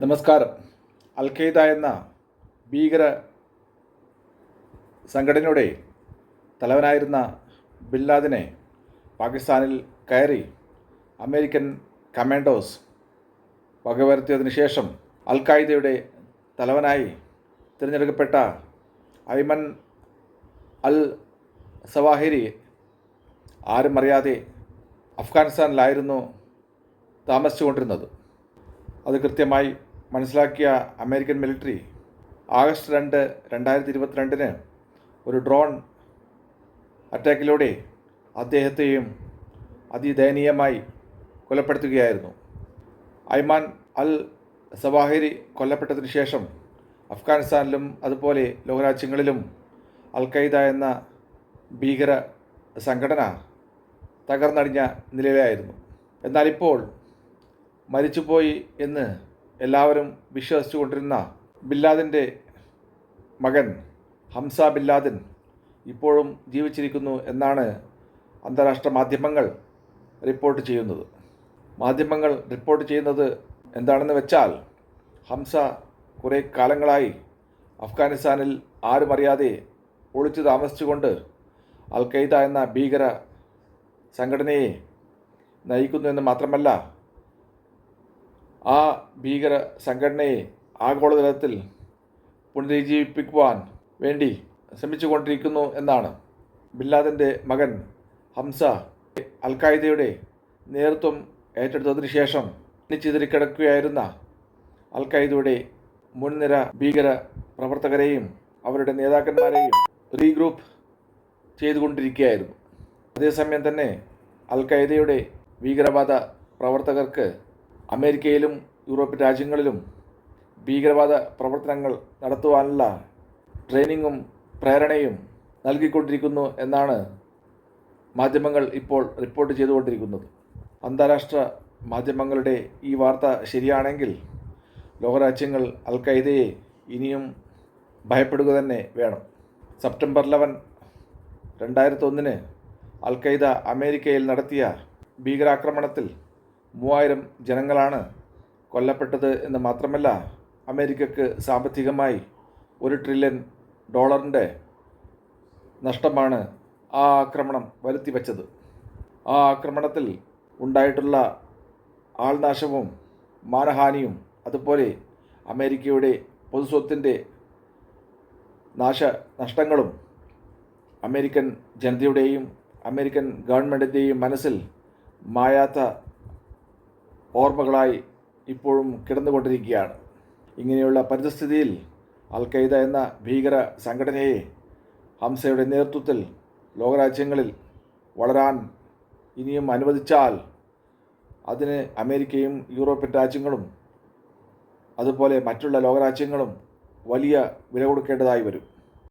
നമസ്കാരം. അൽ ഖയ്ദ എന്ന ഭീകര സംഘടനയുടെ തലവനായിരുന്ന ബില്ലാദിനെ പാകിസ്ഥാനിൽ കയറി അമേരിക്കൻ കമാൻഡോസ് വകവരുത്തിയതിനു ശേഷം അൽ ഖായ്ദയുടെ തലവനായി തിരഞ്ഞെടുക്കപ്പെട്ട ഐമൻ അൽ സവാഹിരി ആരും അറിയാതെ അഫ്ഗാനിസ്ഥാനിലായിരുന്നു താമസിച്ചുകൊണ്ടിരുന്നത്. അത് കൃത്യമായി മനസ്സിലാക്കിയ അമേരിക്കൻ മിലിറ്ററി ആഗസ്റ്റ് രണ്ട് രണ്ടായിരത്തി ഇരുപത്തിരണ്ടിന് ഒരു ഡ്രോൺ അറ്റാക്കിലൂടെ അദ്ദേഹത്തെയും അതിദയനീയമായി കൊലപ്പെടുത്തുകയായിരുന്നു. ഐമാൻ അൽ സവാഹിരി കൊല്ലപ്പെട്ടതിന് ശേഷം അഫ്ഗാനിസ്ഥാനിലും അതുപോലെ ലോകരാജ്യങ്ങളിലും അൽ ഖൈദ എന്ന ഭീകര സംഘടന തകർന്നടിഞ്ഞ നിലയിലായിരുന്നു. എന്നാൽ ഇപ്പോൾ മരിച്ചുപോയി എന്ന് എല്ലാവരും വിശ്വസിച്ചു കൊണ്ടിരുന്ന ബില്ലാദിന്റെ മകൻ ഹംസ ബില്ലാദിൻ ഇപ്പോഴും ജീവിച്ചിരിക്കുന്നു എന്നാണ് അന്താരാഷ്ട്ര മാധ്യമങ്ങൾ റിപ്പോർട്ട് ചെയ്യുന്നത്. മാധ്യമങ്ങൾ റിപ്പോർട്ട് ചെയ്യുന്നത് എന്താണെന്ന് വെച്ചാൽ ഹംസ കുറേ കാലങ്ങളായി അഫ്ഗാനിസ്ഥാനിൽ ആരും അറിയാതെ ഒളിച്ചു താമസിച്ചുകൊണ്ട് അൽ ഖൈദ എന്ന ഭീകര സംഘടനയെ നയിക്കുന്നു എന്ന് മാത്രമല്ല ആ ഭീകര സംഘടനയെ ആഗോളതലത്തിൽ പുനരുജ്ജീവിപ്പിക്കുവാൻ വേണ്ടി ശ്രമിച്ചുകൊണ്ടിരിക്കുന്നു എന്നാണ് ബില്ലാദിന്റെ മകൻ ഹംസ അൽ ഖായ്ദയുടെ നേതൃത്വം ഏറ്റെടുത്തതിനു ശേഷം ചിതറിക്കിടക്കുകയായിരുന്ന അൽ ഖായ്ദയുടെ മുൻനിര ഭീകര പ്രവർത്തകരെയും അവരുടെ നേതാക്കന്മാരെയും റീഗ്രൂപ്പ് ചെയ്തുകൊണ്ടിരിക്കുകയായിരുന്നു. അതേസമയം തന്നെ അൽ ഖായ്ദയുടെ ഭീകരവാദ പ്രവർത്തകർക്ക് അമേരിക്കയിലും യൂറോപ്യൻ രാജ്യങ്ങളിലും ഭീകരവാദ പ്രവർത്തനങ്ങൾ നടത്തുവാനുള്ള ട്രെയിനിങ്ങും പ്രേരണയും നൽകിക്കൊണ്ടിരിക്കുന്നു എന്നാണ് മാധ്യമങ്ങൾ ഇപ്പോൾ റിപ്പോർട്ട് ചെയ്തുകൊണ്ടിരിക്കുന്നത്. അന്താരാഷ്ട്ര മാധ്യമങ്ങളുടെ ഈ വാർത്ത ശരിയാണെങ്കിൽ ലോകരാജ്യങ്ങൾ അൽ ഖൈദയെ ഇനിയും ഭയപ്പെടുക തന്നെ വേണം. സെപ്റ്റംബർ ലെവൻ രണ്ടായിരത്തി ഒന്നിന് അൽ ഖൈദ അമേരിക്കയിൽ നടത്തിയ ഭീകരാക്രമണത്തിൽ മൂവായിരം ജനങ്ങളാണ് കൊല്ലപ്പെട്ടത് എന്ന് മാത്രമല്ല അമേരിക്കക്ക് സാമ്പത്തികമായി ഒരു ട്രില്യൺ ഡോളറിന്റെ നഷ്ടമാണ് ആ ആക്രമണം വരുത്തിവെച്ചത്. ആ ആക്രമണത്തിൽ ഉണ്ടായിട്ടുള്ള ആൾനാശവും മാനഹാനിയും അതുപോലെ അമേരിക്കയുടെ പൊതുസ്വത്തിന്റെ നാശ നഷ്ടങ്ങളും അമേരിക്കൻ ജനതയുടെയും അമേരിക്കൻ ഗവൺമെന്റിന്റെയും മനസ്സിൽ മായാത്ത ഓർമ്മകളായി ഇപ്പോഴും കിടന്നുകൊണ്ടിരിക്കുകയാണ്. ഇങ്ങനെയുള്ള പരിതസ്ഥിതിയിൽ അൽ ഖൈദ എന്ന ഭീകര സംഘടനയെ ഹംസയുടെ നേതൃത്വത്തിൽ ലോകരാജ്യങ്ങളിൽ വളരാൻ ഇനിയും അനുവദിച്ചാൽ അതിന് അമേരിക്കയും യൂറോപ്യൻ രാജ്യങ്ങളും അതുപോലെ മറ്റുള്ള ലോകരാജ്യങ്ങളും വലിയ വില കൊടുക്കേണ്ടതായി വരും.